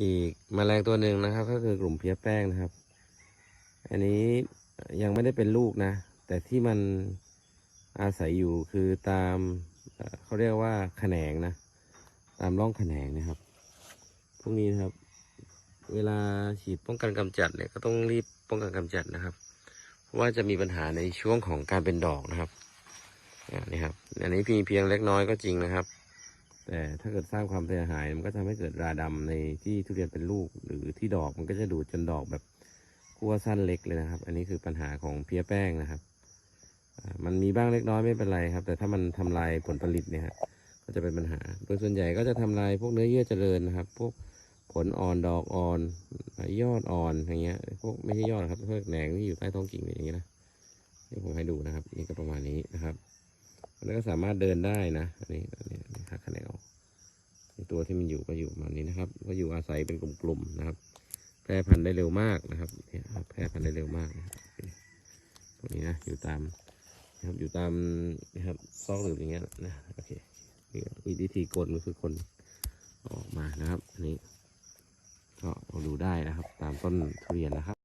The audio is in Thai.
อีกแมลงตัวหนึ่งนะครับ ก็คือกลุ่มเพี้ยแป้งนะครับ อันนี้ยังไม่ได้เป็นลูกนะ แต่ที่มันอาศัยอยู่คือตามเขาเรียกว่าแขนงนะ ตามร่องแขนงนะครับ พวกนี้นะครับ เวลาฉีดป้องกันกำจัดเนี่ยก็ต้องรีบป้องกันกำจัดนะครับ เพราะว่าจะมีปัญหาในช่วงของการเป็นดอกนะครับนี่ครับ อันนี้มีเพียงเล็กน้อยก็จริงนะครับ แต่ถ้าเกิดสร้างความเสียหายมันก็ทำให้เกิดราดำในที่ทุเรียนเป็นลูก หรือที่ดอกมันก็จะดูดจนดอกแบบขั้วสั้นเล็กเลยนะครับ อันนี้คือปัญหาของเพี้ยแป้งนะครับ มันมีบ้างเล็กน้อยไม่เป็นไรครับ แต่ถ้ามันทำลายผลผลิตเนี่ยก็จะเป็นปัญหา โดยส่วนใหญ่ก็จะทำลายพวกเนื้อเยื่อเจริญนะครับ พวกผลอ่อนดอกอ่อน ยอดอ่อนอย่างเงี้ย พวกไม่ใช่ยอดครับพวกแหนงที่อยู่ใต้ท้องกิ่งอย่างเงี้ยนะนี่ผมให้ดูนะครับ นี่ก็ประมาณนี้นะครับ แล้วก็สามารถเดินได้นะอันนี้ ตัวที่มันอยู่ก็อยู่ประมาณนี้นะครับ ก็อยู่อาศัยเป็นกลุ่มๆนะครับ แพร่พันธุ์ได้เร็วมากนะครับแพร่พันธุ์ได้เร็วมากตัวนี้นะอยู่ตามนะครับอยู่ตามนะครับซอกหรืออย่างเงี้ยนะโอเคนี่วิธีกลก็คือคนออกมานะครับอันนี้ก็เอาดูได้นะครับ ตามต้นทุเรียนนะครับ